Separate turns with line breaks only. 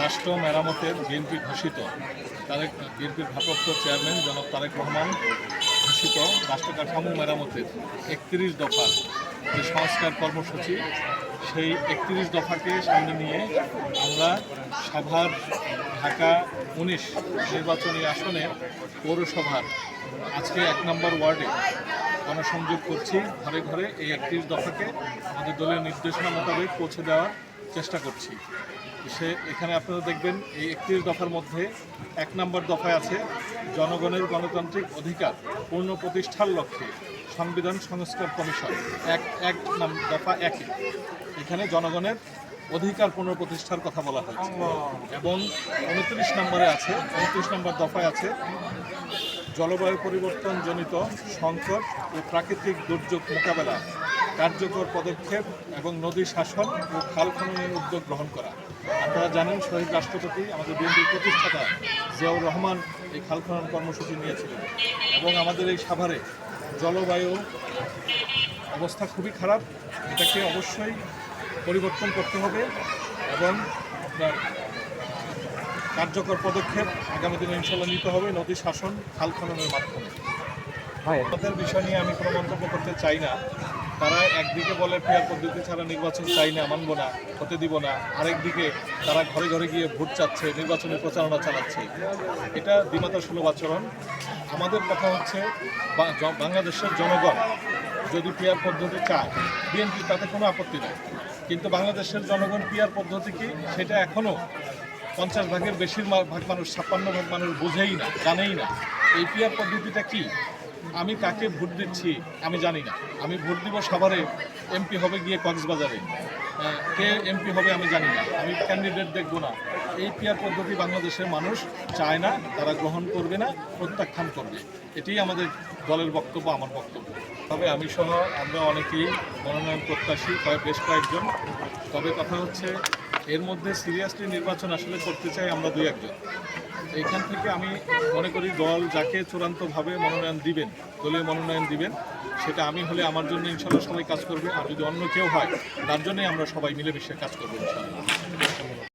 রাষ্ট্র মেরামতের বিএনপি ঘোষিত। তারেক, বিএনপির ভারপ্রাপ্ত চেয়ারম্যান জনাব তারেক রহমান ঘোষিত রাষ্ট্র কাঠামো মেরামতের একত্রিশ দফা যে সংস্কার কর্মসূচি, সেই একত্রিশ দফাকে সামনে নিয়ে আমরা সভার ঢাকা উনিশ নির্বাচনী আসনে পৌরসভার আজকে এক নম্বর ওয়ার্ডে গণসংযোগ করছি ঘরে ঘরে এই একত্রিশ দফাকে আমাদের দলের নির্দেশনা মোতাবেক পৌঁছে দেওয়ার চেষ্টা করছি। সে এখানে আপনারা দেখবেন এই একত্রিশ দফার মধ্যে এক নম্বর দফায় আছে জনগণের গণতান্ত্রিক অধিকার, পূর্ণ প্রতিষ্ঠার লক্ষ্যে সংবিধান সংস্কার কমিশন, এক এক নাম, দফা একে। এখানে জনগণের অধিকার পুনঃপ্রতিষ্ঠার কথা বলা হয়েছে। এবং উনত্রিশ নম্বরে আছে, উনত্রিশ নম্বর দফায় আছে জলবায়ু পরিবর্তন জনিত সংকট ও প্রাকৃতিক দুর্যোগ মোকাবেলা, কার্যকর পদক্ষেপ এবং নদী শাসন ও খাল খননের উদ্যোগ গ্রহণ করা। আপনারা জানেন, শহীদ রাষ্ট্রপতি, আমাদের বিএনপির প্রতিষ্ঠাতা জিয়াউর রহমান এই খাল খনন কর্মসূচি নিয়েছিলেন এবং আমাদের এই সাভারে জলবায়ু অবস্থা খুবই খারাপ। এটাকে অবশ্যই পরিবর্তন করতে হবে এবং আপনার কার্যকর পদক্ষেপ আগামী দিনে ইনশাল্লাহ নিতে হবে নদী শাসন খাল খননের মাধ্যমে। তাদের বিষয় নিয়ে আমি কোনো মন্তব্য করতে চাই না। তারা একদিকে বলে ফেয়ার পদ্ধতি ছাড়া নির্বাচন চাই না মানব না হতে দিব না। আরেকদিকে তারা ঘরে ঘরে গিয়ে ভোট চাচ্ছে নির্বাচনের প্রচারণা চালাচ্ছে। এটা দ্বিমাতা সুলভ আচরণ। আমাদের কথা হচ্ছে বাংলাদেশের জনগণ যদি পিয়ার পদ্ধতি চায় বিএনপি তাতে কোনো আপত্তি নেই। কিন্তু বাংলাদেশের জনগণ পিয়ার পদ্ধতি কি সেটা এখনও পঞ্চাশ ভাগের বেশির ভাগ মানুষ, ছাপ্পান্ন ভাগ মানুষ বোঝেই না, জানেই না। এই পিয়ার পদ্ধতিটা কি? আমি কাকে ভোট দিচ্ছি, আমি জানি না। আমি ভোট দিব সাভারে এমপি হবে গিয়ে কক্সবাজারে। কে এমপি হবে আমি জানি না। আমি ক্যান্ডিডেট দেখব না। এই পিয়ার পদ্ধতি বাংলাদেশের মানুষ চায় না, তারা গ্রহণ করবে না, প্রত্যাখ্যান করবে। এটাই আমাদের দলের বক্তব্য, আমার বক্তব্য। তবে আমি সহ আমরা অনেকেই মনোনয়ন প্রত্যাশী বেশ কয়েকজন। তবে কথা হচ্ছে এর মধ্যে সিরিয়াসলি নির্বাচন আসলে করতে চাই আমরা দুই একজন। এখান থেকে আমি মনে করি দল যাকে চূড়ান্তভাবে মনোনয়ন দিবেন, দলীয় মনোনয়ন দিবেন, সেটা আমি হলে আমার জন্য ইনশাল্লাহ সবাই কাজ করবে। আর যদি অন্য কেউ হয়, তার জন্যই আমরা সবাই মিলেমিশে কাজ করব ইনশাল্লাহ।